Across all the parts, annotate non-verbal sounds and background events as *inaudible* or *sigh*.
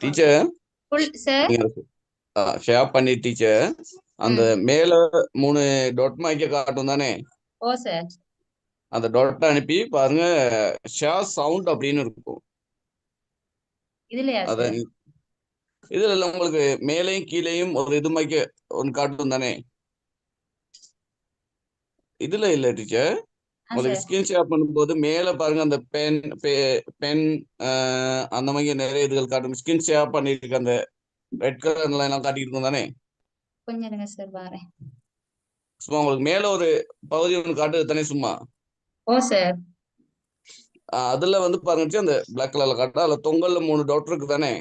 Teacher. Share பண்ணி teacher. அந்த மேல மூணு டொட் மாய்க்க காட்டும் தானே? ஓ சார். அந்த டொட் அனுப்பி பாருங்க. ஷேர் சவுண்ட் அப்படின்னு இருக்கும். அத இதுல இல்ல உங்களுக்கு மேலேயும் கீழேயும் ஒரு இது மாய்க்க ஒன்று காட்டும் தானே? இதுல இல்ல டீச்சர். உங்களுக்கு ஸ்கிரீன் ஷேர் பண்ணும்போது மேல பாருங்க அந்த பென் பென் அந்த மாதிரி நிறைய இதுகள் காட்டும். ஸ்கிரீன் ஷேர் பண்ணிருக்கு அந்த ரெட் கலர்ல எல்லாம் காட்டிட்டு இருக்கும் தானே? கொஞ்சம் இருங்க சார் வரேன். சும்மா உங்களுக்கு மேல ஒரு பகுதி ஒன்று காட்டுது தானே சும்மா? ஓ சார் ஆஹ் அதுல வந்து பாருங்க அந்த பிளாக் கலர்ல காட்டுறா. அதுல தொங்கல்ல மூணு டாட் இருக்கு தானே?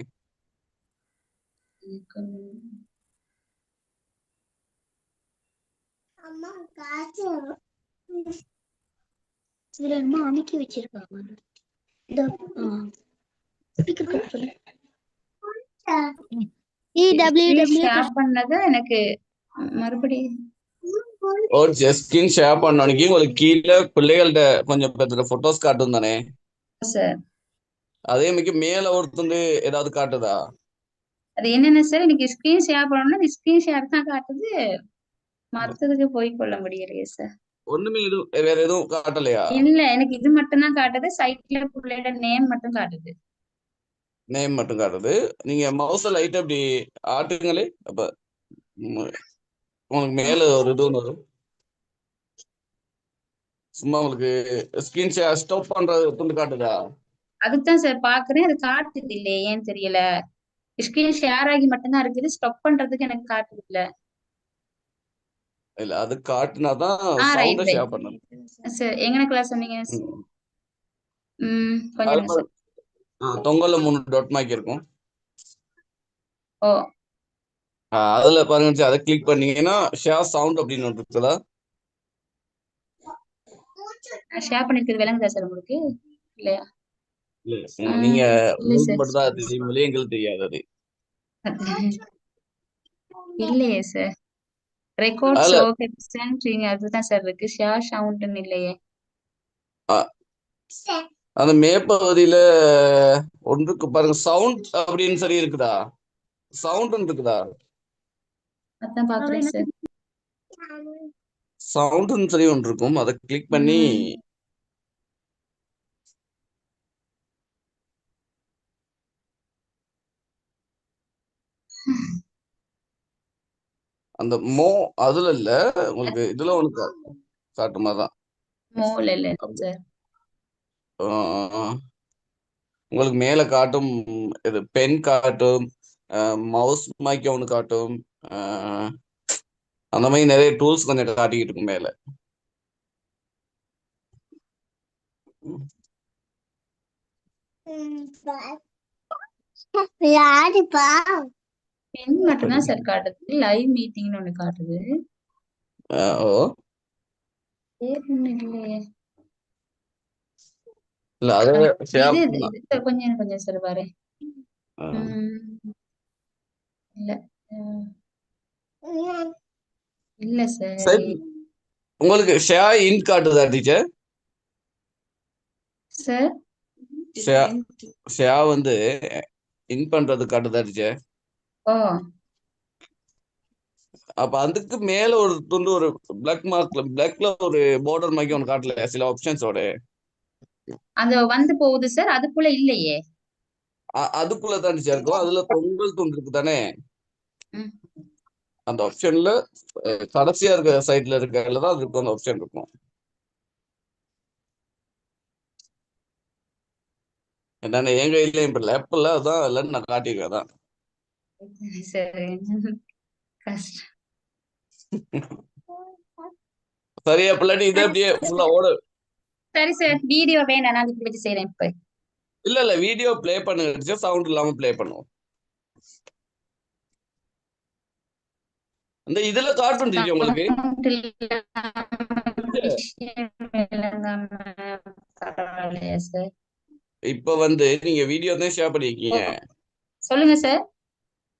அம்மா காசு இதுல என்னமோ அமைக்கி வச்சிருக்காங்க இந்த பண்ணது? எனக்கு மறுபடியும் ஒரு ஸ்கிரீன் ஷேர் பண்ண அன்னைக்கு உங்களுக்கு கீழே பிள்ளைகள்ட்ட கொஞ்சம் போட்டோஸ் காட்டும் தானே? சார் அதே மாதிரி மேல ஒருத்தந்து ஏதாவது காட்டுதா? அது என்னென்ன சார் எனக்கு ஸ்கிரீன் ஷேர் பண்ணணும்னா ஸ்கிரீன் ஷேர் தான் காட்டுது. மத்ததுக்கு போய் கொள்ள முடியலையே சார் ஒண்ணுமே எதுவும் வேற எதுவும் காட்டலையா? இல்ல எனக்கு இது மட்டும் தான் காட்டுது. சைட்ல பிள்ளையோட நேம் மட்டும் காட்டுது. நேம் மட்டும் காட்டுது. நீங்க மவுஸ லைட்டா அப்படி ஆட்டுங்களே அப்ப உங்களுக்கு மேல ஒரு இது வரும். சும்மா உங்களுக்கு ஸ்கிரீன் ஷேர் ஸ்டாப் பண்றது துண்டு காட்டுதா? அதுதான் சார் பாக்குறேன். அது காட்டுது இல்லையே ஏன்னு தெரியல. ஸ்கிரீன் ஷேர் ஆகி மட்டும்தான் இருக்குது. ஸ்டாப் பண்றதுக்கு எனக்கு காட்டுது இல்ல. இல்ல அது காட்டுனாதான் ஆ ரைட் சவுண்ட ஷேர் பண்ணணும். சார் எங்கன கிளாஸ் சொன்னீங்க? ம். கொஞ்சம் தொங்கல்ல மூணு டாட் மார்க் இருக்கும். ஓ. அதுல பாருங்க அதை கிளிக் பண்ணீங்கன்னா ஷேர் சவுண்ட் அப்படின்னு இருக்குதா ஷேர் பண்ணிருக்கிறது விளங்குதா சார் உங்களுக்கு? இல்லையா? நீங்க மட்டும் தான் தெரியும் எங்களுக்கு தெரியாது அது. இல்லையே சார். ரெக்கார்ட் ஷோ சென்ட்ரிங் அதுதான் சார் இருக்கு. ஷேர் சவுண்ட்னு இல்லையே. அந்த மேற்பகுதியில ஒன்றுக்கு பாருங்க சவுண்ட் அப்படின்னு சரி இருக்குதா? சவுண்ட் இருக்குதா? அதான் பாக்குறேன் சார் சவுண்ட்னு சரி ஒன்று இருக்கும். அதை கிளிக் பண்ணி அந்த மோ அதுல இல்ல. உங்களுக்கு இதுல ஒண்ணு காட்டுமா தான். மோல் இல்ல சார் உங்களுக்கு மேல காட்டும் இது பென் காட்டும் மவுஸ் மைக்க ஒன்று காட்டும் அந்த மாதிரி நிறைய டூல்ஸ் கொஞ்சம் காட்டிக்கிட்டு இருக்கும் மேல. விளையாடுப்பா பென் மட்டும்தான் சார் காட்டுது. லைவ் மீட்டிங்னு ஒண்ணு காட்டுது. ஓ. வேற ஒண்ணு இல்லையே. இல்ல அதை கொஞ்சம் கொஞ்சம் சார் பாரு. இல்ல. இல்ல சார் உங்களுக்கு ஷேர் இன் காட்டுதா டீச்சர் சார் ஷேர் வந்து இன் பண்றது காட்டுதா டீச்சர் அப்ப அதுக்கு மேல ஒரு துண்டு ஒரு பிளாக் மார்க்ல பிளாக்ல ஒரு பார்டர் மாதிரி ஒன்று காட்டல சில ஆப்ஷன்ஸோட அந்த வந்து போகுது சார் அதுக்குள்ள இல்லையே. அதுக்குள்ள தான் டீச்சர் இருக்கும். அதுல பொங்கல் துண்டு இருக்கு தானே. அந்த ஆப்ஷன்ல கடைசியா இருக்க சைட்ல இருக்கல தான் அதுக்கு அந்த ஆப்ஷன் இருக்கும். என்னன்னா என் கையில இப்ப லேப்ல அதான் இல்லைன்னு நான் காட்டியிருக்கேன் சரியா பிள்ளாட்டி *laughs* இதை அப்படியே ஃபுல்லா ஓட. சரி சார் வீடியோ வேணாம் நான் இப்படி வச்சு செய்றேன் இப்ப. இல்ல இல்ல வீடியோ ப்ளே பண்ணுங்க. சவுண்ட் இல்லாம ப்ளே பண்ணுவோம். இந்த இதுல காட்டும் டீச்சர் உங்களுக்கு? சார் இப்ப வந்து நீங்க வீடியோ தான் ஷேர் பண்ணிருக்கீங்க. சொல்லுங்க சார்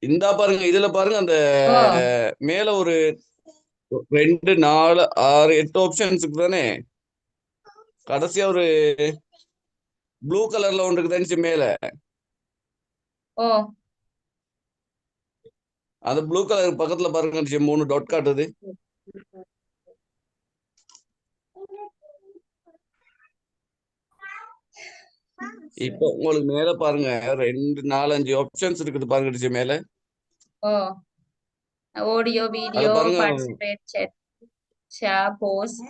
இந்த பாருங்க இதுல பாருங்க அந்த மேல ஒரு ரெண்டு நாலு ஆறு எட்டு ஆப்ஷன்ஸ் தானே? கடைசியா ஒரு ப்ளூ கலர்ல ஒன்று இருக்குதாச்சு மேல? ஓ. அந்த ப்ளூ கலர் பக்கத்துல பாருங்க மூணு டாட் காட்டுது. இப்போ உங்களுக்கு மேல பாருங்க. ரெண்டு நாலு அஞ்சு ஆப்ஷன்ஸ் இருக்குது பாருங்க டீச்சர் மேல. ஓ. Audio video. Participate chat share post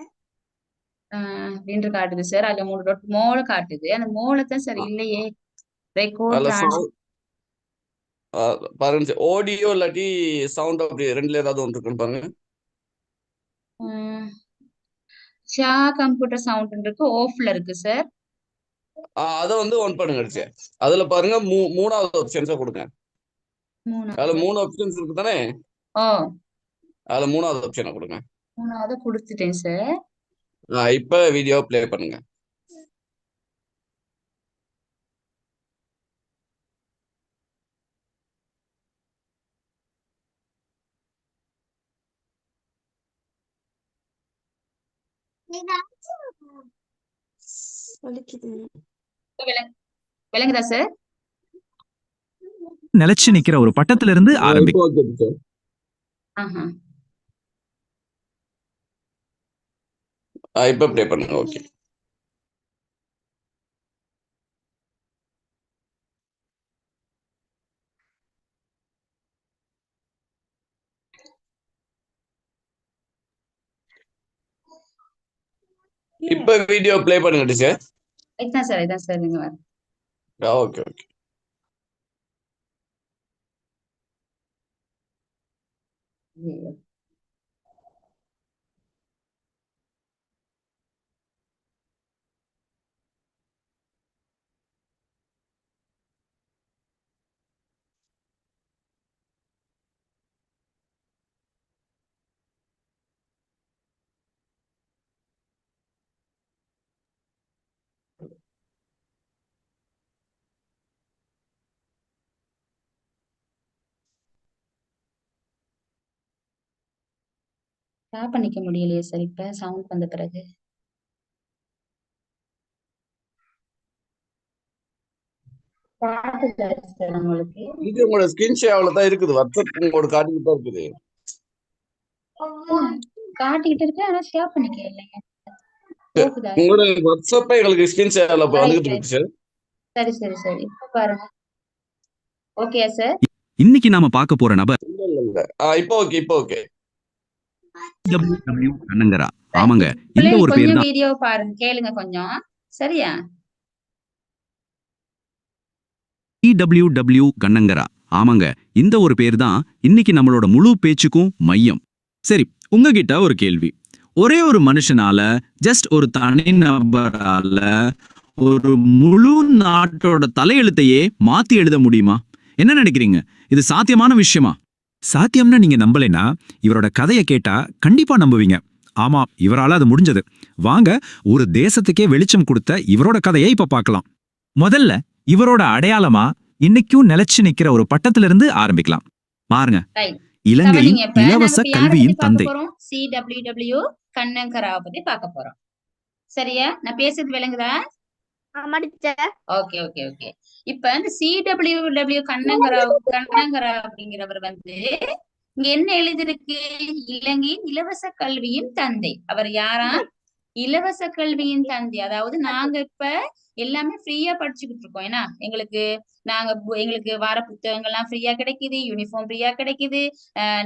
அப்படின்னு காட்டுது சார். அதுல மூணு டாட் மோல காட்டுது. அந்த மோல தான் சார் இல்லையே. ரெக்கார்ட் பாருங்க ஆடியோ இல்லாட்டி சவுண்ட் அப்படி ரெண்டுல ஏதாவது ஒன்று இருக்குன்னு பாருங்க. ஷா கம்ப்யூட்டர் சவுண்ட் இருக்கு. ஆஃப்ல இருக்கு சார். அதை வந்து ஒன் பண்ணுங்க டீச்சர் அதுல பாருங்க மூ மூணாவது ஆப்ஷன்ஸா கொடுங்க. அதுல மூணு ஆப்ஷன்ஸ் இருக்கு தானே? அதுல மூணாவது ஆப்ஷனை கொடுங்க. மூணாவது கொடுத்துட்டேன் சார் இப்ப வீடியோ ப்ளே பண்ணுங்க. வலிக்குது. விளங்குதா சார் நிலைச்சு நிக்கிற ஒரு பட்டத்துல இருந்து ஆரம்பி இப்போ ப்ளே பண்ணுங்க ஓகே இப்ப வீடியோ ப்ளே பண்ணுங்க டீச்சர் இதான் சார் இதான் சார் நீங்க ஓகே ஓகே. ஸ்டாப் பண்ணிக்க முடியலையே சார் இப்ப சவுண்ட் வந்த பிறகு. இது உங்களோட ஸ்கிரீன் ஷேர்ல தான் இருக்குது. வாட்ஸ்அப் உங்களோட காட்டிக்கிட்டு தான் இருக்குது. காட்டிக்கிட்டு இருக்கு ஆனா ஷேர் பண்ணிக்க இல்லைங்க. உங்களோட வாட்ஸ்அப்பே எங்களுக்கு ஸ்கிரீன் ஷேர்ல வந்துகிட்டு இருக்கு சார். சரி சரி சரி. இப்ப பாருங்க. ஓகே சார் இன்னைக்கு நாம பார்க்க போற நபர் இல்ல இல்ல இப்போ ஓகே இப்போ ஓகே டபிள்யூ கண்ணங்கரா ஆமாங்க. இந்த ஒரு பேர் தான் வீடியோ பாருங்க. கேளுங்க கொஞ்சம். சரியா? டபிள்யூ கண்ணங்கரா. ஆமாங்க. இந்த ஒரு பேர் தான் இன்னைக்கு நம்மளோட முழு பேச்சுக்கும் மையம். சரி உங்ககிட்ட ஒரு கேள்வி. ஒரே ஒரு மனுஷனால ஜஸ்ட் ஒரு தனிநபரால ஒரு முழு நாட்டோட தலையெழுத்தையே மாத்தி எழுத முடியுமா? என்ன நினைக்கிறீங்க? இது சாத்தியமான விஷயமா? சாத்தியம்னு நீங்க நம்பலைனா இவரோட கதையை கேட்டா கண்டிப்பா நம்புவீங்க. ஆமா இவரால அது முடிஞ்சது. வாங்க ஒரு தேசத்துக்கே வெளிச்சம் கொடுத்த இவரோட கதையை இப்ப பார்க்கலாம். முதல்ல இவரோட அடையாளமா இன்னைக்கும் நிலைச்சு நிக்கிற ஒரு பட்டத்துல இருந்து ஆரம்பிக்கலாம். பாருங்க. இலங்கையின் இலவச கல்வியின் தந்தை. சிடபிள்யூடபிள்யூ கண்ணங்கராவை பத்தி பார்க்க போறோம். சரியா? நான் பேசுறது விளங்குதா? Okay okay okay. இப்ப இந்த சிடபிள்யூடபிள்யூ கண்ணங்கராவ் கண்ணங்கரா அப்படிங்கிறவர் வந்து இங்க என்ன எழுதிருக்கு இலங்கையின் இலவச கல்வியின் தந்தை. அவர் யாரா? இலவச கல்வியின் தந்தி. அதாவது நாங்க இப்ப எல்லாமே ஃப்ரீயா படிச்சுக்கிட்டு இருக்கோம். ஏன்னா எங்களுக்கு நாங்க எங்களுக்கு வார புத்தகங்கள்லாம் ஃப்ரீயா கிடைக்குது யூனிஃபார்ம் ஃப்ரீயா கிடைக்குது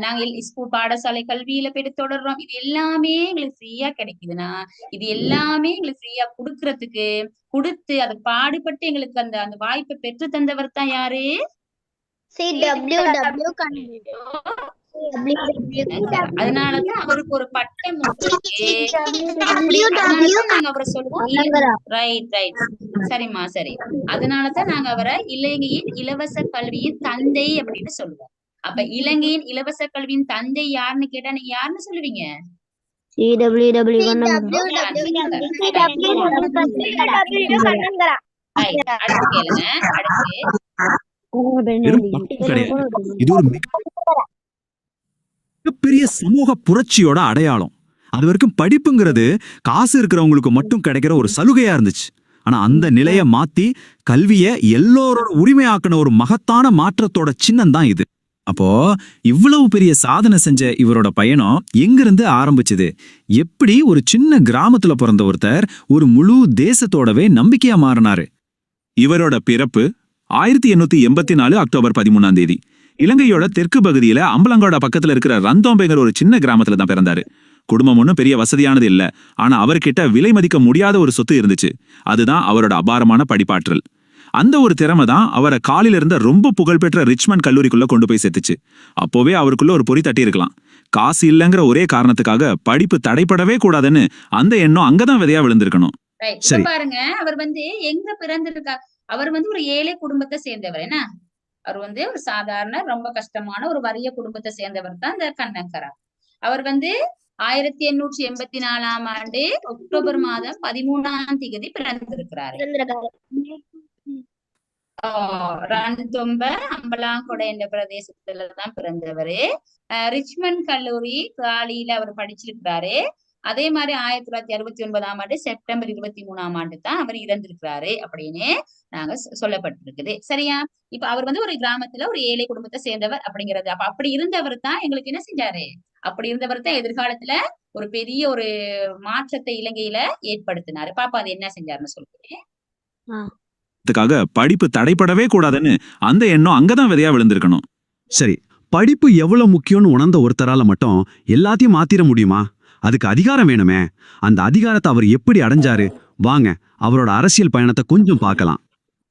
நாங்க ஸ்கூல் பாடசாலை கல்வியில போயிட்டு தொடர்றோம். இது எல்லாமே எங்களுக்கு ஃப்ரீயா கிடைக்குதுன்னா இது எல்லாமே எங்களுக்கு ஃப்ரீயா கொடுக்கறதுக்கு கொடுத்து அது பாடுபட்டு எங்களுக்கு அந்த அந்த வாய்ப்பை பெற்று தந்தவர் தான் யாரு? சி டபிள்யூ டபிள்யூ அதனாலதான் அவருக்கு ஒரு பட்டம் நாங்க அவரை சொல்லுவோம். ரைட் ரைட் சரிம்மா சரி. அதனாலதான் நாங்க அவரை இலங்கையின் இலவச கல்வியின் தந்தை அப்படின்னு சொல்லுவோம். அப்ப இலங்கையின் இலவச கல்வியின் தந்தை யாருன்னு கேட்டா நீங்க யாருன்னு சொல்லுவீங்க. அடுத்து கேளுங்க. அடுத்து. இது ஒரு மிக- மிகப்பெரிய சமூக புரட்சியோட அடையாளம். அது வரைக்கும் படிப்புங்கிறது காசு இருக்கிறவங்களுக்கு மட்டும் கிடைக்கிற ஒரு சலுகையா இருந்துச்சு. ஆனா அந்த நிலைய மாத்தி கல்விய எல்லோரோட உரிமையாக்குன ஒரு மகத்தான மாற்றத்தோட சின்னம் தான் இது. அப்போ இவ்வளவு பெரிய சாதனை செஞ்ச இவரோட பயணம் எங்கிருந்து ஆரம்பிச்சது? எப்படி ஒரு சின்ன கிராமத்துல பிறந்த ஒருத்தர் ஒரு முழு தேசத்தோடவே நம்பிக்கையா மாறினாரு? இவரோட பிறப்பு ஆயிரத்தி எண்ணூத்தி எண்பத்தி நாலு அக்டோபர் பதிமூணாம் தேதி. இலங்கையோட தெற்கு பகுதியில அம்பலங்கோட பக்கத்துல இருக்கிற ரந்தோம்பேங்கிற ஒரு சின்ன கிராமத்துல தான் பிறந்தாரு. குடும்பம் ஒன்றும் பெரிய வசதியானது இல்ல. ஆனா அவர்கிட்ட விலை மதிக்க முடியாத ஒரு சொத்து இருந்துச்சு. அதுதான் அவரோட அபாரமான படிப்பாற்றல். அந்த ஒரு திறமை தான் அவரை காலில இருந்த ரொம்ப புகழ்பெற்ற ரிச்மண்ட் கல்லூரிக்குள்ள கொண்டு போய் சேர்த்துச்சு. அப்போவே அவருக்குள்ள ஒரு பொறி தட்டி இருக்கலாம். காசு இல்லைங்கிற ஒரே காரணத்துக்காக படிப்பு தடைப்படவே கூடாதுன்னு அந்த எண்ணம் அங்கதான் விதையா விழுந்திருக்கணும். பாருங்க அவர் வந்து எங்க பிறந்திருக்கா அவர் வந்து ஒரு ஏழை குடும்பத்தை சேர்ந்தவர் என்ன? அவர் வந்து ஒரு சாதாரண ரொம்ப கஷ்டமான ஒரு வறிய குடும்பத்தை சேர்ந்தவர் தான் இந்த கண்ணக்கரா. அவர் வந்து ஆயிரத்தி எண்ணூற்றி எண்பத்தி நாலாம் ஆண்டு அக்டோபர் மாதம் பதிமூணாம் தேதி பிறந்திருக்கிறாரு. ரன்தொம்ப அம்பலாங்கொடை என்ற பிரதேசத்துலதான் பிறந்தவரு. ரிச்மண்ட் கல்லூரி காலியில அவர் படிச்சிருக்கிறாரு. அதே மாதிரி ஆயிரத்தி தொள்ளாயிரத்தி அறுபத்தி ஒன்பதாம் ஆண்டு செப்டம்பர் இருபத்தி மூணாம் ஆண்டு தான் அவர் இறந்திருக்கிறாரு அப்படின்னு நாங்க சொல்லப்பட்டிருக்குது. சரியா? இப்ப அவர் வந்து ஒரு கிராமத்துல ஒரு ஏழை குடும்பத்தை சேர்ந்தவர் அப்படிங்கிறது. அப்ப அப்படி இருந்தவர் தான் எங்களுக்கு என்ன செஞ்சாரு? அப்படி இருந்தவர் தான் எதிர்காலத்துல ஒரு பெரிய ஒரு மாற்றத்தை இலங்கையில ஏற்படுத்தினாரு. பாப்பா அது என்ன செஞ்சாருன்னு சொல்றேன். அதுக்காக படிப்பு தடைப்படவே கூடாதுன்னு அந்த எண்ணம் அங்கதான் விதையா விழுந்திருக்கணும். சரி படிப்பு எவ்வளவு முக்கியம்னு உணர்ந்த ஒருத்தரால மட்டும் எல்லாத்தையும் மாத்திர முடியுமா? அதுக்கு அதிகாரம் வேணுமே. அந்த அதிகாரத்தை அவர் எப்படி அடைஞ்சாரு? வாங்க அவரோட அரசியல் பயணத்தை கொஞ்சம் பார்க்கலாம்.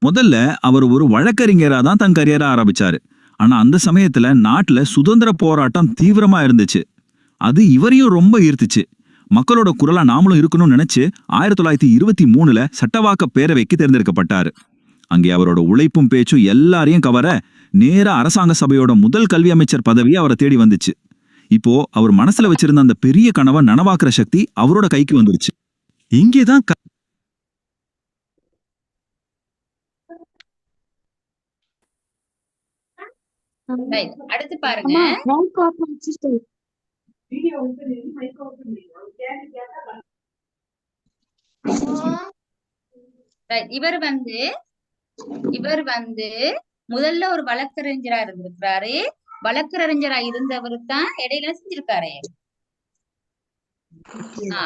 முதல்ல அவர் ஒரு வழக்கறிஞரா தான் தன் கரியரை ஆரம்பிச்சாரு. ஆனா அந்த சமயத்துல நாட்டுல சுதந்திர போராட்டம் தீவிரமா இருந்துச்சு. அது இவரையும் ரொம்ப ஈர்த்துச்சு. மக்களோட குரலா நாமளும் இருக்கணும்னு நினைச்சு ஆயிரத்தி தொள்ளாயிரத்தி இருபத்தி மூணுல சட்டவாக்க பேரவைக்கு தேர்ந்தெடுக்கப்பட்டாரு. அங்கே அவரோட உழைப்பும் பேச்சும் எல்லாரையும் கவர நேரா அரசாங்க சபையோட முதல் கல்வி அமைச்சர் பதவியை அவரை தேடி வந்துச்சு. இப்போ அவர் மனசுல வச்சிருந்த அந்த பெரிய கனவை நனவாக்குற சக்தி அவரோட கைக்கு வந்துருச்சு. இங்கேதான். அடுத்து பாருங்க. இவர் வந்து இவர் வந்து முதல்ல ஒரு வழக்கறிஞரா இருந்திருக்கிறாரு. வழக்கறிஞரா இருந்தவர் தான் இடையில செஞ்சிருக்காரு.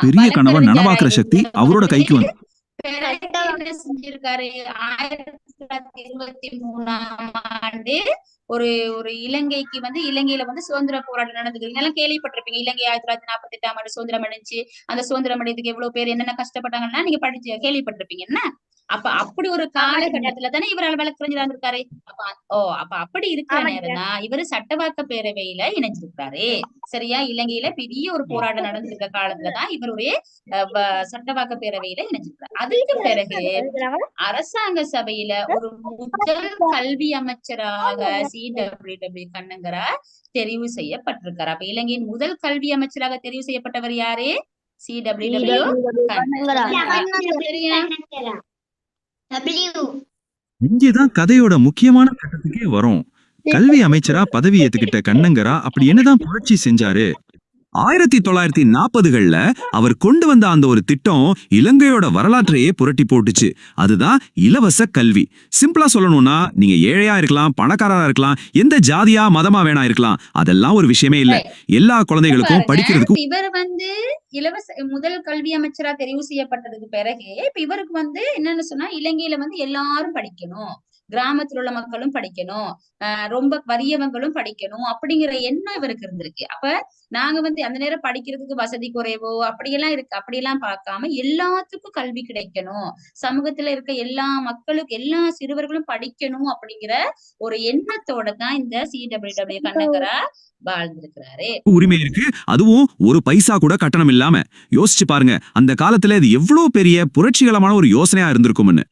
பெரிய கனவை நனவாக்குற சக்தி அவரோட கைக்கு வந்து செஞ்சிருக்காரு? ஆயிரத்தி தொள்ளாயிரத்தி இருபத்தி மூணாம் ஆண்டு ஒரு ஒரு இலங்கைக்கு வந்து இலங்கையில வந்து சுதந்திர போராட்டம் நடந்தது. இதெல்லாம் கேள்விப்பட்டிருப்பீங்க இலங்கை ஆயிரத்தி தொள்ளாயிரத்தி நாற்பத்தி எட்டாம் ஆண்டு சுதந்திரம் அடைஞ்சு அந்த சுதந்திரம் அடையதுக்கு எவ்வளவு பேர் என்னென்ன கஷ்டப்பட்டாங்கன்னா நீங்க படிச்சு கேள்விப்பட்டிருப்பீங்க என்ன? அப்ப அப்படி ஒரு காலகட்டத்துல தானே இவரால் வழக்கறிஞரா இருந்திருக்காரு அப்ப ஓ அப்ப அப்படி இருக்கிற நேரம் தான் இவரு சட்டவாக்க பேரவையில இணைஞ்சிருக்காரு. சரியா? இலங்கையில பெரிய ஒரு போராட்டம் நடந்திருக்க காலத்துலதான் இவர் வ- சட்டவாக்க பேரவையில இணைஞ்சிருக்காரு. அதுக்கு பிறகு அரசாங்க சபையில ஒரு முதல் கல்வி அமைச்சராக சி டபிள்யூ டபிள்யூ கண்ணங்கரா தெரிவு செய்யப்பட்டிருக்காரு. அப்ப இலங்கையின் முதல் கல்வி அமைச்சராக தெரிவு செய்யப்பட்டவர் யாரு? சி டபிள்யூ டபிள்யூ இங்கேதான் கதையோட முக்கியமான கட்டத்துக்கே வரும். கல்வி அமைச்சரா பதவி ஏத்துக்கிட்ட கண்ணங்கரா அப்படி என்னதான் புரட்சி செஞ்சாரு? ஆயிரத்தி தொள்ளாயிரத்தி நாற்பதுகள்ல அவர் கொண்டு வந்த அந்த ஒரு திட்டம் இலங்கையோட வரலாற்றையே புரட்டி போட்டுச்சு. அதுதான் இலவச கல்வி. சிம்பிளா சொல்லணும்னா நீங்க ஏழையா இருக்கலாம் பணக்காரரா இருக்கலாம் எந்த ஜாதியா மதமா வேணா இருக்கலாம் அதெல்லாம் ஒரு விஷயமே இல்ல. எல்லா குழந்தைகளுக்கும் படிக்கிறதுக்கு இவர் வந்து இலவச முதல் கல்வி அமைச்சரா தெரிவு செய்யப்பட்டதுக்கு பிறகு இப்ப இவருக்கு வந்து என்னன்னு சொன்னா இலங்கையில வந்து எல்லாரும் படிக்கணும். கிராமத்துல உள்ள மக்களும் படிக்கணும். ஆஹ் ரொம்ப வறியவங்களும் படிக்கணும். அப்படிங்கிற எண்ணம் இவருக்கு இருந்திருக்கு. அப்ப நாங்க வந்து அந்த நேரம் படிக்கிறதுக்கு வசதி குறைவோ அப்படியெல்லாம் இருக்கு. அப்படியெல்லாம் பார்க்காம எல்லாத்துக்கும் கல்வி கிடைக்கணும். சமூகத்துல இருக்க எல்லா மக்களுக்கு எல்லா சிறுவர்களும் படிக்கணும் அப்படிங்கிற ஒரு எண்ணத்தோட தான் இந்த சி டபிள்யூ டபிள்யூ கண்ணகரா வாழ்ந்திருக்கிறாரு. உரிமை இருக்கு. அதுவும் ஒரு பைசா கூட கட்டணம் இல்லாம. யோசிச்சு பாருங்க. அந்த காலத்துல இது எவ்வளவு பெரிய புரட்சிகரமான ஒரு யோசனையா இருந்திருக்கும்னு.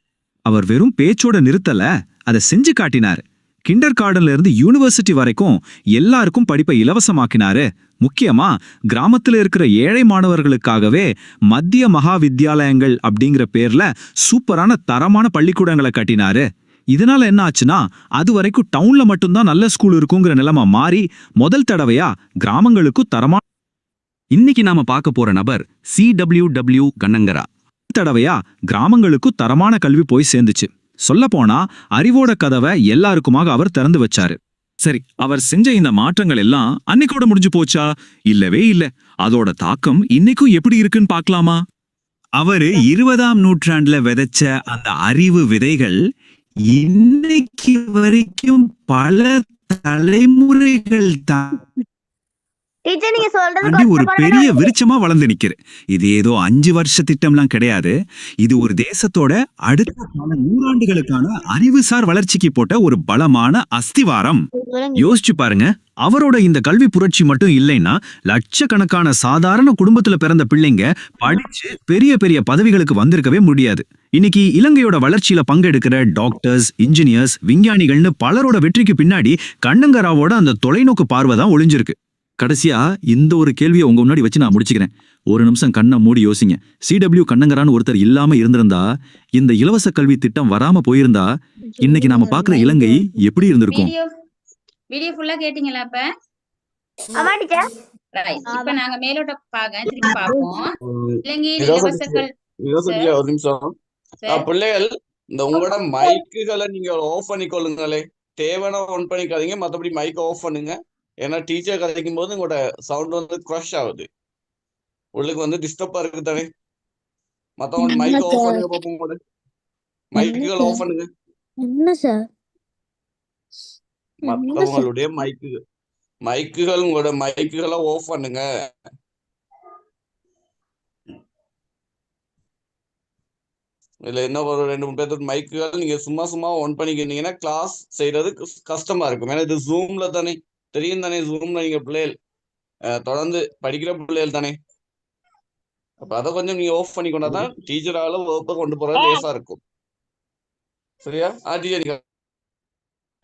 அவர் வெறும் பேச்சோட நிறுத்தல அதை செஞ்சு காட்டினார். கிண்டர் கார்டன்ல இருந்து யூனிவர்சிட்டி வரைக்கும் எல்லாருக்கும் படிப்பை இலவசமாக்கினாரு. முக்கியமா கிராமத்துல இருக்கிற ஏழை மாணவர்களுக்காகவே மத்திய மகா வித்யாலயங்கள் அப்படிங்கிற பேர்ல சூப்பரான தரமான பள்ளிக்கூடங்களை கட்டினாரு. இதனால என்ன ஆச்சுன்னா அது வரைக்கும் டவுன்ல மட்டும்தான் நல்ல ஸ்கூல் இருக்குங்கிற நிலைமை மாறி முதல் தடவையா கிராமங்களுக்கும் தரமான இன்னைக்கு நாம பார்க்க போற நபர் சி டபிள்யூ டபிள்யூ கண்ணங்கரா. தடவையா கிராமங்களுக்கு தரமான கல்வி போய் சேர்ந்துச்சு. சொல்லப்போனா அறிவோட கதவை எல்லாருக்குமாக அவர் திறந்து வச்சாரு. சரி அவர் செஞ்ச இந்த மாற்றங்கள் எல்லாம் அன்னைக்கோட முடிஞ்சு போச்சா? இல்லவே இல்ல. அதோட தாக்கம் இன்னைக்கும் எப்படி இருக்குன்னு பார்க்கலாமா? அவரு இருபதாம் நூற்றாண்டுல விதைச்ச அந்த அறிவு விதைகள் இன்னைக்கு வரைக்கும் பல தலைமுறைகள் தான். ஒரு பெரிய விருட்சமா வளர்ந்து நிக்குது இது ஏதோ அஞ்சு வருஷ திட்டம்லாம் கிடையாது. இது ஒரு தேசத்தோட அடுத்த பல நூறாண்டுகளுக்கான அறிவுசார் வளர்ச்சிக்கு போட்ட ஒரு பலமான அஸ்திவாரம். யோசிச்சு பாருங்க. அவரோட இந்த கல்வி புரட்சி மட்டும் இல்லைன்னா லட்சக்கணக்கான சாதாரண குடும்பத்துல பிறந்த பிள்ளைங்க படிச்சு பெரிய பெரிய பதவிகளுக்கு வந்திருக்கவே முடியாது. இன்னைக்கு இலங்கையோட வளர்ச்சியில பங்கெடுக்கிற டாக்டர்ஸ் இன்ஜினியர்ஸ் விஞ்ஞானிகள்னு பலரோட வெற்றிக்கு பின்னாடி கண்ணங்கராவோட அந்த தொலைநோக்கு பார்வை தான் ஒளிஞ்சிருக்கு. கடைசியா இந்த ஒரு கேள்வியை உங்க முன்னாடி வச்சு நான் முடிச்சுக்கிறேன். ஒரு நிமிஷம் கண்ணை மூடி யோசிங்க. சிடபிள்யூ கண்ணங்கரான்னு ஒருத்தர் இல்லாம இருந்திருந்தா இந்த இலவச கல்வி திட்டம் வராம போயிருந்தா இன்னைக்கு நாம பாக்குற இலங்கை எப்படி இருந்திருக்கும்? வீடியோ வீடியோ ஃபுல்லா கேட்டீங்களா இப்ப ஆமா டீச்சர். Right. இப்ப நாங்க மேலோட்ட பாக்க திருப்பி பார்ப்போம் இலங்கையின் இதோ இலவச நிமிஷம். பிள்ளைகள் இந்த உங்களோட மைக்குகளை நீங்க ஆஃப் பண்ணிக்கொள்ளுங்களே. தேவைன்னா ஆன் பண்ணிக்காதீங்க. மத்தபடி மைக் ஆஃப் பண்ணுங்க. ஏன்னா டீச்சர் கதைக்கும் போது உங்களோட சவுண்ட் வந்து க்ரஷ் ஆகுது. உள்ளுக்கு வந்து டிஸ்டர்பா இருக்கு தானே? மத்தவங்க மைக் ஆஃப் பண்ணுங்க பாப்போம் உங்களோட மைக்குகள் ஆஃப் பண்ணுங்க. என்ன சார் மத்தவங்களுடைய மைக்கு மைக்குகள் உங்களோட மைக்குகளை ஆஃப் பண்ணுங்க. இதுல என்ன ஒரு ரெண்டு மூணு பேர்த்தோட மைக்குகள் நீங்க சும்மா சும்மா ஆன் பண்ணிக்கிட்டீங்கன்னா கிளாஸ் செய்யறது கஷ்டமா இருக்கும். ஏன்னா இது ஜூம்ல தானே. தெரியும் தானே ஜூம்ல நீங்க பிள்ளைகள். அஹ், தொடர்ந்து படிக்கிற பிள்ளைகள் தானே. அப்ப அதை கொஞ்சம் நீங்க ஆஃப் பண்ணி கொண்டாதான் டீச்சரால வகுப்பை கொண்டு போறது லேசா இருக்கும். சரியா? ஆ டீச்சர் நீங்க.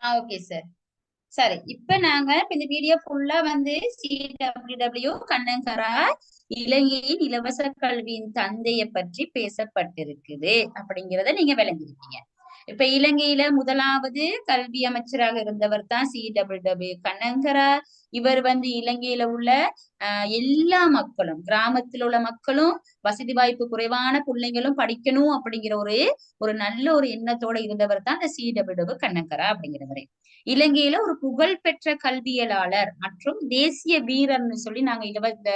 ஓகே சார் சரி இப்ப நாங்க இந்த வீடியோ ஃபுல்லா வந்து சிடபிள்யூ கண்ணங்கரா இலங்கையின் இலவச கல்வியின் தந்தையை பற்றி பேசப்பட்டிருக்குது அப்படிங்கறத நீங்க விளங்கிருக்கீங்க. இப்ப இலங்கையில முதலாவது கல்வி அமைச்சராக இருந்தவர் தான் சி டபிள்யூ கண்ணங்கரா. இவர் வந்து இலங்கையில உள்ள எல்லா மக்களும் கிராமத்தில் உள்ள மக்களும் வசதி வாய்ப்பு குறைவான பிள்ளைங்களும் படிக்கணும் அப்படிங்கிற ஒரு ஒரு நல்ல ஒரு எண்ணத்தோட இருந்தவர் தான் இந்த சி டபிள்யூ கண்ணங்கரா அப்படிங்கிறவர். இலங்கையில ஒரு புகழ்பெற்ற கல்வியலாளர் மற்றும் தேசிய வீரர்னு சொல்லி நாங்க இலவ இந்த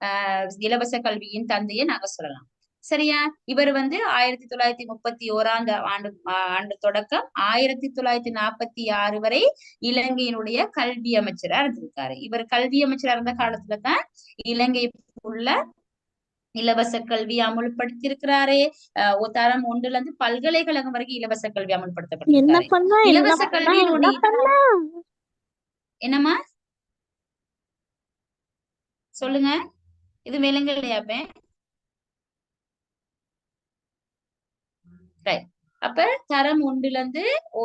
ஆஹ் இலவச கல்வியின் தந்தையை நாங்க சொல்லலாம். சரியா? இவர் வந்து ஆயிரத்தி தொள்ளாயிரத்தி முப்பத்தி ஓராம் ஆண்டு ஆண்டு தொடக்கம். ஆயிரத்தி தொள்ளாயிரத்தி நாற்பத்தி ஆறு வரை இலங்கையினுடைய கல்வி அமைச்சரா இருந்திருக்காரு. இவர் கல்வி அமைச்சரா இருந்த காலத்துல தான் இலங்கை உள்ள இலவச கல்வி அமுல்படுத்தியிருக்கிறாரு. ஆஹ் ஒரு தரம் ஒன்றுல இருந்து பல்கலைக்கழகம் வரைக்கும் இலவச கல்வி பண்ணா? இலவச கல்வியினுடைய என்னம்மா? சொல்லுங்க. இது ரைட் அப்ப தரம் ஒன்றுல இருந்து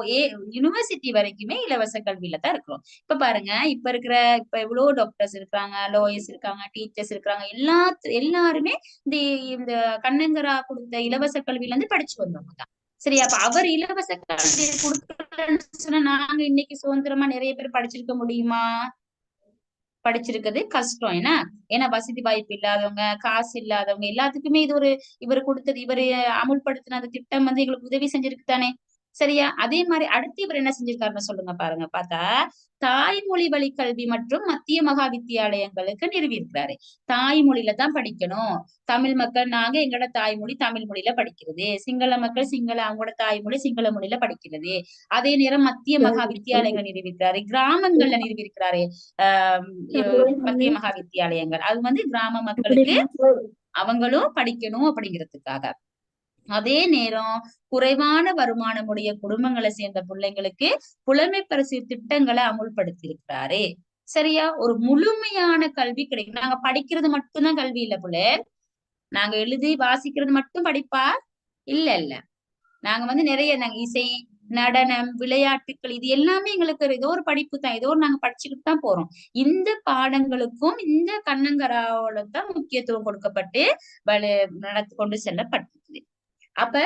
ஏ யூனிவர்சிட்டி வரைக்குமே இலவச கல்வியில தான் இருக்கிறோம். இப்ப பாருங்க இப்ப இருக்கிற இப்ப எவ்வளவு டாக்டர்ஸ் இருக்காங்க லோயர்ஸ் இருக்காங்க டீச்சர்ஸ் இருக்காங்க எல்லா எல்லாருமே இந்த இந்த கண்ணங்கரா கொடுத்த இலவச கல்வியில இருந்து படிச்சு வந்தவங்க தான். சரி அப்ப அவர் இலவச கல்வி கொடுக்கலன்னு சொன்னா நாங்க இன்னைக்கு சுதந்திரமா நிறைய பேர் படிச்சிருக்க முடியுமா? படிச்சிருக்கிறது கஷ்டம். ஏன்னா ஏன்னா வசதி வாய்ப்பு இல்லாதவங்க காசு இல்லாதவங்க எல்லாத்துக்குமே இது ஒரு இவர் கொடுத்தது இவர் அமுல்படுத்தின அந்த திட்டம் வந்து எங்களுக்கு உதவி செஞ்சிருக்கு தானே சரியா? அதே மாதிரி அடுத்து இவர் என்ன செஞ்சிருக்காருன்னு சொல்லுங்க பாருங்க. பார்த்தா தாய்மொழி வழி கல்வி மற்றும் மத்திய மகா வித்தியாலயங்களுக்கு நிறுவியிருக்கிறாரு. தாய்மொழியில தான் படிக்கணும். தமிழ் மக்கள் நாங்க எங்களோட தாய்மொழி தமிழ் மொழியில படிக்கிறது. சிங்கள மக்கள் சிங்கள அவங்களோட தாய்மொழி சிங்கள மொழியில படிக்கிறது. அதே நேரம் மத்திய மகா வித்தியாலயங்கள் நிறுவியிருக்கிறாரு. கிராமங்கள்ல நிறுவியிருக்கிறாரு. ஆஹ் மத்திய மகா வித்தியாலயங்கள் அது வந்து கிராம மக்களுக்கு அவங்களும் படிக்கணும் அப்படிங்கிறதுக்காக. அதே நேரம் குறைவான வருமானமுடைய குடும்பங்களை சேர்ந்த பிள்ளைங்களுக்கு புலமை பரிசு திட்டங்களை அமுல்படுத்தி இருக்கிறாரு சரியா? ஒரு முழுமையான கல்வி கிடைக்கும். நாங்க படிக்கிறது மட்டும்தான் கல்வி இல்ல புல நாங்க எழுதி வாசிக்கிறது மட்டும் படிப்பா? இல்ல இல்ல. நாங்க வந்து நிறைய நாங்க இசை நடனம் விளையாட்டுகள் இது எல்லாமே எங்களுக்கு ஒரு- ஏதோ ஒரு படிப்பு தான். ஏதோ ஒரு நாங்க படிச்சுக்கிட்டு தான் போறோம். இந்த பாடங்களுக்கும் இந்த கண்ணங்கராவோட தான் முக்கியத்துவம் கொடுக்கப்பட்டு வலு நடத்தி கொண்டு செல்லப்பட்டிருக்குது. அப்ப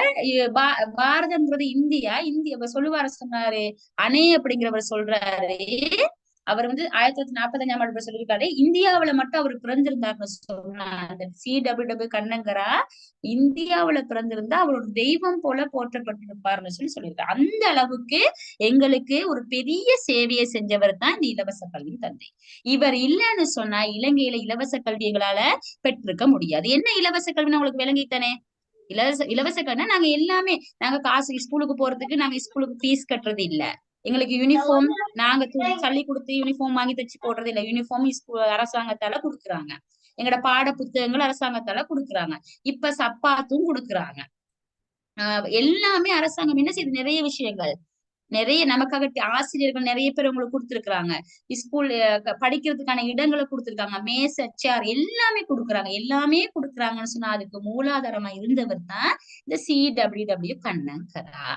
பா- பாரதம்ன்றது இந்தியா. இந்திய சொல்லுவார சொல்லுவாரு சொன்னாரு அணை அப்படிங்கிறவர் சொல்றாரு. அவர் வந்து ஆயிரத்தி தொள்ளாயிரத்தி நாற்பத்தஞ்சாம் ஆண்டு சொல்லியிருக்காரு. இந்தியாவுல மட்டும் அவர் பிறந்திருந்தாருன்னு சொன்னா சி டபிள்யூ டபிள்யூ கண்ணங்கரா இந்தியாவுல பிறந்திருந்தா அவரோட தெய்வம் போல போற்றப்பட்டிருப்பாருன்னு சொல்லி சொல்லியிருக்காரு. அந்த அளவுக்கு எங்களுக்கு ஒரு பெரிய சேவையை செஞ்சவர் தான் இந்த இலவச கல்வி தந்தை. இவர் இல்லைன்னு சொன்னா இலங்கையில இலவச கல்வி எங்களால பெற்றிருக்க முடியாது. என்ன இலவச கல்வின்னு உங்களுக்கு விளங்கித்தானே? இலவச இலவச கடனா நாங்க எல்லாமே நாங்க காசு ஸ்கூலுக்கு போறதுக்கு நாங்க ஸ்கூலுக்கு ஃபீஸ் கட்டுறது இல்ல. எங்களுக்கு யூனிஃபார்ம் நாங்க சொல்லி சல்லி கொடுத்து யூனிஃபார்ம் வாங்கி தச்சு போடுறது இல்ல. யூனிஃபார்ம் அரசாங்கத்தால குடுக்குறாங்க. எங்களோட பாட புத்தகங்கள் அரசாங்கத்தால குடுக்குறாங்க. இப்ப சப்பாத்தும் குடுக்குறாங்க. ஆஹ் எல்லாமே அரசாங்கம் என்ன செய்யுது நிறைய விஷயங்கள். நிறைய நமக்காக ஆசிரியர்கள் நிறைய பேர் உங்களுக்கு கொடுத்துருக்குறாங்க. ஸ்கூல் படிக்கிறதுக்கான இடங்களை கொடுத்துருக்காங்க. மேச சேர் எல்லாமே கொடுக்குறாங்க. எல்லாமே கொடுக்குறாங்கன்னு சொன்னா அதுக்கு மூலாதாரமா இருந்தவர் தான் இந்த சி டபிள்யூ டபிள்யூ கண்ணங்கரா.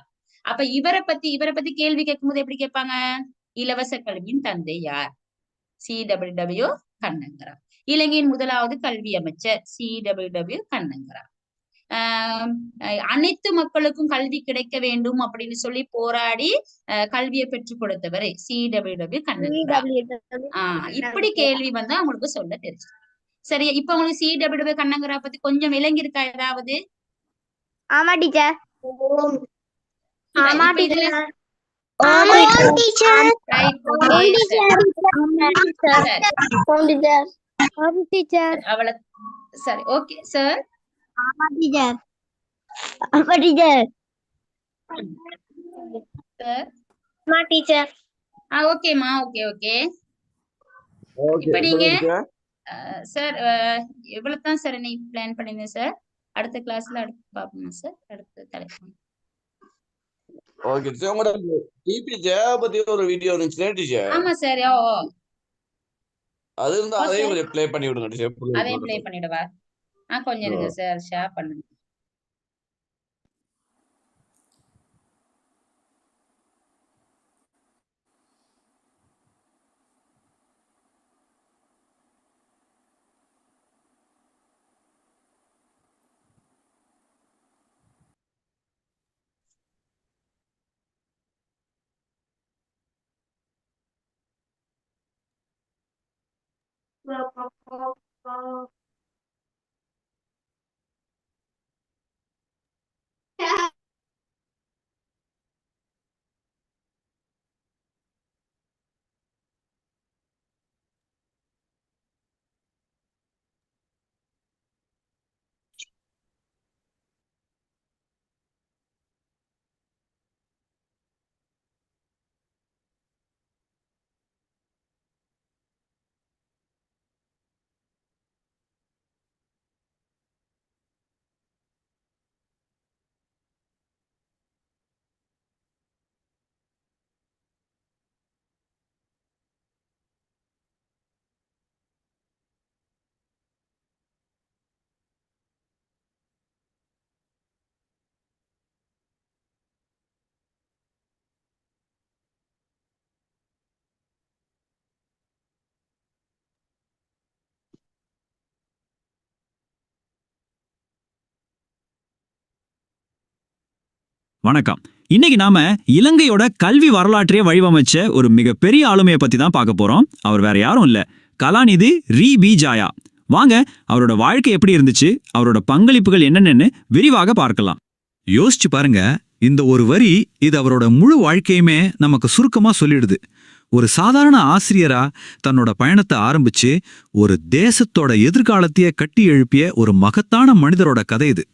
அப்ப இவரை பத்தி இவரை பத்தி கேள்வி கேட்கும்போது எப்படி கேட்பாங்க? இலவச கல்வியின் தந்தை யார்? C W W Kannangara. இலங்கையின் முதலாவது கல்வி அமைச்சர் சி டபிள்யூ டபிள்யூ கண்ணங்கரா. அனைத்து மக்களுக்கும் கல்வி கிடைக்க வேண்டும் அப்படின்னு சொல்லி போராடி கல்வியை பெற்றுக் கொடுத்தவர் சி டபிள்யூ டபிள்யூ இப்படி கேள்வி வந்தா உங்களுக்கு சொல்ல தெரிஞ்சு சரி இப்ப உங்களுக்கு சி டபிள்யூ டபிள்யூ கண்ணங்கரா பத்தி கொஞ்சம் விளங்கி இருக்கா ஏதாவது? ஆமா டீச்சர். ஆமா டீச்சர். சரி ஓகே சார் ஆமா டீச்சர் ஆமா டீச்சர் சார் ஆமா டீச்சர் ஆ ஓகேம்மா ஓகே ஓகே இப்ப நீங்க- சார் எவ்வளவு தான் சார் நீ பிளான் பண்ணிருந்தேன் சார் அடுத்த கிளாஸ்ல அடுத்து பாப்போமா சார் அடுத்த தலைப்பு ஓகே டீச்சர் உங்களோட டிபி ஜெயா பத்தி ஒரு வீடியோ இருந்துச்சுன்னா டீச்சர் ஆமா சார் அது இருந்தா அதையும் சரி. கொஞ்சம் ப்ளே பண்ணி விடுங்க டீச்சர் அதையும் ப்ளே பண்ணிடவா ஆ கொஞ்சம் இருங்க சார் ஷேர் பண்ணுங்க. வணக்கம். இன்னைக்கு நாம இலங்கையோட கல்வி வரலாற்றையே வழிவமைச்ச ஒரு மிகப்பெரிய ஆளுமையை பத்தி தான் பார்க்க போறோம். அவர் வேற யாரும் இல்ல. கலாநிதி ரீ பி ஜாயா. வாங்க அவரோட வாழ்க்கை எப்படி இருந்துச்சு? அவரோட பங்களிப்புகள் என்னென்னு விரிவாக பார்க்கலாம். யோசிச்சு பாருங்க. இந்த ஒரு வரி இது அவரோட முழு வாழ்க்கையுமே நமக்கு சுருக்கமா சொல்லிடுது. ஒரு சாதாரண ஆசிரியரா தன்னோட பயணத்தை ஆரம்பிச்சு ஒரு தேசத்தோட எதிர்காலத்தையே கட்டி எழுப்பிய ஒரு மகத்தான மனிதரோட கதை இது.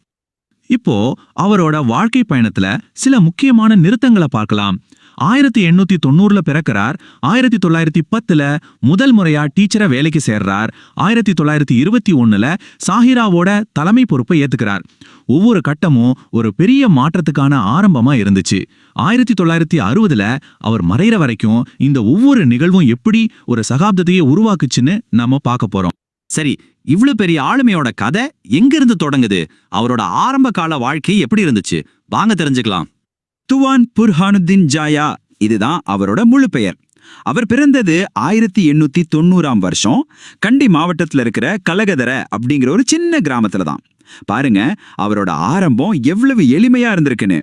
இப்போ அவரோட வாழ்க்கை பயணத்துல சில முக்கியமான நிறுத்தங்களை பார்க்கலாம். ஆயிரத்தி எண்ணூத்தி தொண்ணூறுல பிறக்கிறார். ஆயிரத்தி தொள்ளாயிரத்தி பத்துல முதல் முறையா டீச்சரா வேலைக்கு சேர்றார். ஆயிரத்தி தொள்ளாயிரத்தி இருபத்தி ஒண்ணுல சாஹிராவோட தலைமை பொறுப்பை ஏத்துக்கிறார். ஒவ்வொரு கட்டமும் ஒரு பெரிய மாற்றத்துக்கான ஆரம்பமா இருந்துச்சு. ஆயிரத்தி தொள்ளாயிரத்தி அறுபதுல அவர் மறையிற வரைக்கும் இந்த ஒவ்வொரு நிகழ்வும் எப்படி ஒரு சகாப்தத்தையே உருவாக்குச்சுன்னு நாம பார்க்க போறோம். சரி இவ்ளோ பெரிய ஆளுமையோட கதை எங்கிருந்து தொடங்குது? அவரோட ஆரம்ப கால வாழ்க்கை எப்படி இருந்துச்சு? வாங்க தெரிஞ்சுக்கலாம். துவான் புர்ஹானுத்தீன் ஜாயா இதுதான் அவரோட முழு பெயர். அவர் பிறந்தது ஆயிரத்தி எண்ணூத்தி தொண்ணூறாம் வருஷம் கண்டி மாவட்டத்துல இருக்கிற கலகதர அப்படிங்கிற ஒரு சின்ன கிராமத்துல தான் பாருங்க அவரோட ஆரம்பம் எவ்வளவு எளிமையா இருந்திருக்குன்னு.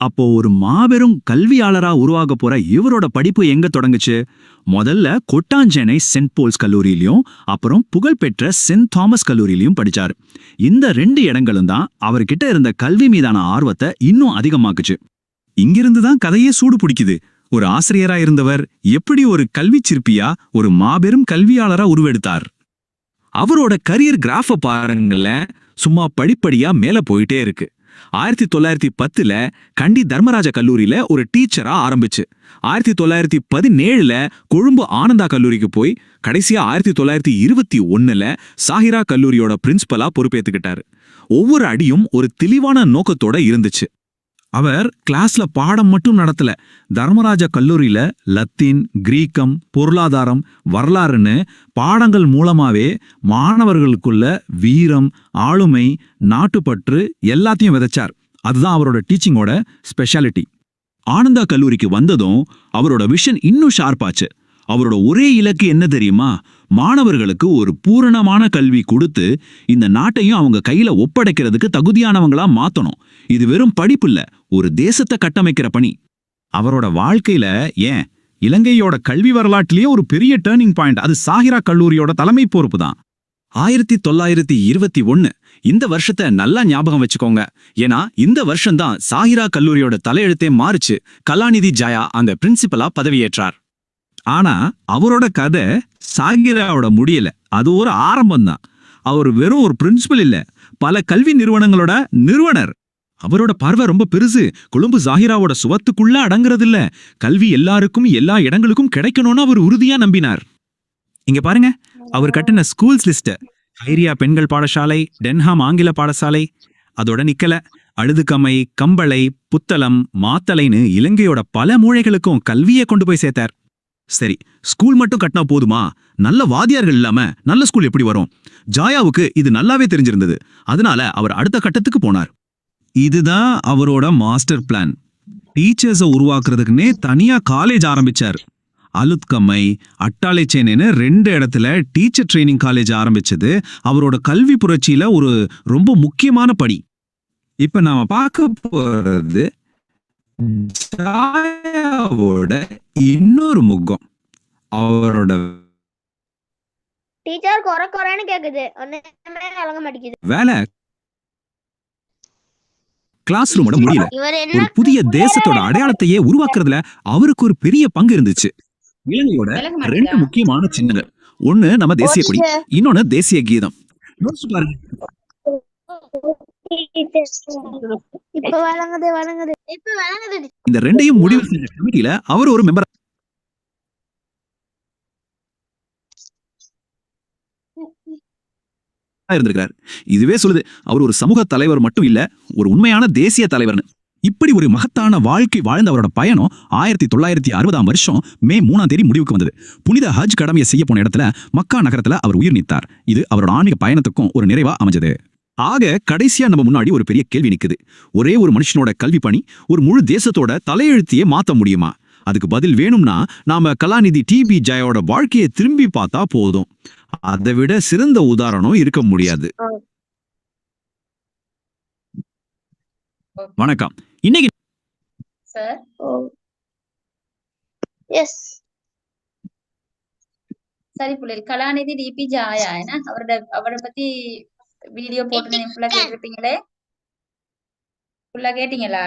அப்போ ஒரு மாபெரும் கல்வியாளரா உருவாக போற இவரோட படிப்பு எங்க தொடங்குச்சு? முதல்ல கொட்டாஞ்சேனை சென்ட் போல்ஸ் கல்லூரியிலயும் அப்புறம் புகழ்பெற்ற சென்ட் தாமஸ் கல்லூரியிலயும் படிச்சார். இந்த ரெண்டு இடங்களும் தான் அவர்கிட்ட இருந்த கல்வி மீதான ஆர்வத்தை இன்னும் அதிகமாக்குச்சு. இங்கிருந்து தான் கதையே சூடு பிடிக்குது. ஒரு ஆசிரியரா இருந்தவர் எப்படி ஒரு கல்வி சிற்பியா ஒரு மாபெரும் கல்வியாளரா உருவெடுத்தார்? அவரோட கரியர் கிராஃப பாருங்களேன் சும்மா படிப்படியா மேல போயிட்டே இருக்கு. ஆயிரத்தி தொள்ளாயிரத்தி பத்துல கண்டி தர்மராஜ கல்லூரியில ஒரு டீச்சரா ஆரம்பிச்சு. ஆயிரத்தி தொள்ளாயிரத்தி பதினேழுல கொழும்பு ஆனந்தா கல்லூரிக்கு போய் கடைசியா ஆயிரத்தி தொள்ளாயிரத்தி இருபத்தி ஒன்னுல சாஹிரா கல்லூரியோட பிரின்சிபலா பொறுப்பேத்துக்கிட்டாரு. ஒவ்வொரு அடியும் ஒரு தெளிவான நோக்கத்தோட இருந்துச்சு. அவர் கிளாஸ்ல பாடம் மட்டும் நடத்தல. தர்மராஜ கல்லூரியில லத்தீன் கிரீக்கம் பொருளாதாரம் வரலாறுன்னு பாடங்கள் மூலமாவே மாணவர்களுக்குள்ள வீரம் ஆளுமை நாட்டுப்பற்று எல்லாத்தையும் விதைச்சார். அதுதான் அவரோட டீச்சிங்கோட ஸ்பெஷாலிட்டி ஆனந்தா கல்லூரிக்கு வந்ததும் அவரோட விஷன் இன்னும் ஷார்ப்பாச்சு அவரோட ஒரே இலக்கு என்ன தெரியுமா? மாணவர்களுக்கு ஒரு பூரணமான கல்வி கொடுத்து இந்த நாட்டையும் அவங்க கையில ஒப்படைக்கிறதுக்கு தகுதியானவங்களா மாத்தணும். இது வெறும் படிப்பு இல்ல. ஒரு தேசத்தை கட்டமைக்கிற பணி. அவரோட வாழ்க்கையில ஏன் இலங்கையோட கல்வி வரலாற்றிலேயே ஒரு பெரிய டேர்னிங் பாயிண்ட் அது சாகிரா கல்லூரியோட தலைமை பொறுப்பு தான். ஆயிரத்தி தொள்ளாயிரத்தி இருபத்தி ஒன்னு இந்த வருஷத்தை நல்லா ஞாபகம் வச்சுக்கோங்க. ஏன்னா இந்த வருஷம்தான் சாஹிரா கல்லூரியோட தலையெழுத்தே மாறுச்சு. கலாநிதி ஜாயா அந்த பிரின்சிபலா பதவியேற்றார். ஆனா அவரோட கதை சாகிராவோட முடியல. அது ஒரு ஆரம்பம் தான் அவர் வெறும் ஒரு பிரின்சிபல் இல்ல பல கல்வி நிறுவனங்களோட நிறுவனர். அவரோட பார்வை ரொம்ப பெருசு. கொழும்பு ஜாகிராவோட சுவத்துக்குள்ள அடங்குறது இல்ல கல்வி எல்லாருக்கும் எல்லா இடங்களுக்கும் கிடைக்கணும்னு அவர் உறுதியா நம்பினார். இங்க பாருங்க அவர் கட்டின ஸ்கூல்ஸ் லிஸ்ட் ஐரியா பெண்கள் பாடசாலை டென்ஹாம் ஆங்கில பாடசாலை அதோட நிக்கல. அழுதுகமை கம்பளை புத்தளம் மாத்தலைன்னு இலங்கையோட பல மூளைகளுக்கும் கல்வியை கொண்டு போய் சேர்த்தார். சரி ஸ்கூல் மட்டும் கட்டினா போதுமா? நல்ல வாத்தியார்கள் இல்லாம நல்ல ஸ்கூல் எப்படி வரும்? ஜாயாவுக்கு இது நல்லாவே தெரிஞ்சிருந்தது. அதனால அவர் அடுத்த கட்டத்துக்கு போனார். இதுதான் அவரோட மாஸ்டர் பிளான். டீச்சர்ஸை உருவாக்குறதுக்குன்னே தனியா காலேஜ் ஆரம்பிச்சார். அலுத்கம்மை அட்டாளைச்சேனேன்னு ரெண்டு இடத்துல டீச்சர் ட்ரைனிங் காலேஜ் ஆரம்பிச்சது. அவரோட கல்வி புரட்சியில ஒரு ரொம்ப முக்கியமான படி. இப்ப நாம பார்க்க போறது ஜாயாவோட இன்னொரு முகம். அவரோட டீச்சர் குறை குறைன்னு கேக்குது. ஒண்ணுமே வழங்க மாட்டேங்குது. வேலை கிளாஸ் ரூமோட முடியல. ஒரு புதிய தேசத்தோட அடையாளத்தையே உருவாக்குறதுல அவருக்கு ஒரு பெரிய பங்கு இருந்துச்சு. இலங்கையோட ரெண்டு முக்கியமான சின்னங்கள். ஒண்ணு நம்ம தேசிய கொடி இன்னொன்னு தேசிய கீதம். யோசிச்சு பாருங்க. இந்த ரெண்டையும் முடிவு செஞ்ச கமிட்டியில அவர் ஒரு மெம்பர் இருந்திருக்கிறார். இதுவே சொல்லுது அவர் ஒரு சமூக தலைவர் மட்டும் இல்ல ஒரு உண்மையான தேசிய தலைவர்னு. இப்படி ஒரு மகத்தான வாழ்க்கை வாழ்ந்த அவரோட பயணம் ஆயிரத்தி தொள்ளாயிரத்தி அறுபதாம் வருஷம் மே மூணாம் தேதி முடிவுக்கு வந்தது. புனித ஹஜ் கடமையை செய்ய போன இடத்துல மக்கா நகரத்துல அவர் உயிர் நீத்தார். இது அவரோட ஆன்மீக பயணத்துக்கும் ஒரு நிறைவா அமைஞ்சது. ஆக கடைசியா நம்ம முன்னாடி ஒரு பெரிய கேள்வி நிக்குது. ஒரே ஒரு மனுஷனோட கல்வி பணி ஒரு முழு தேசத்தோட தலையெழுத்தையே மாத்த முடியுமா? அதுக்கு பதில் வேணும்னா நாம கலாநிதி டிபி ஜெயோட வாழ்க்கையை திரும்பி பார்த்தா போதும். அதை விட சிறந்த உதாரணம் இருக்க முடியாது. வணக்கம். இன்னைக்கு சார்? எஸ் சரி புள்ளைகள் கலாநிதி டிபி ஜாயா என்ன அவரோட அவரை பத்தி வீடியோ போட்டு நீங்க ஃபுல்லா கேட்டிருப்பீங்களே? ஃபுல்லா கேட்டீங்களா?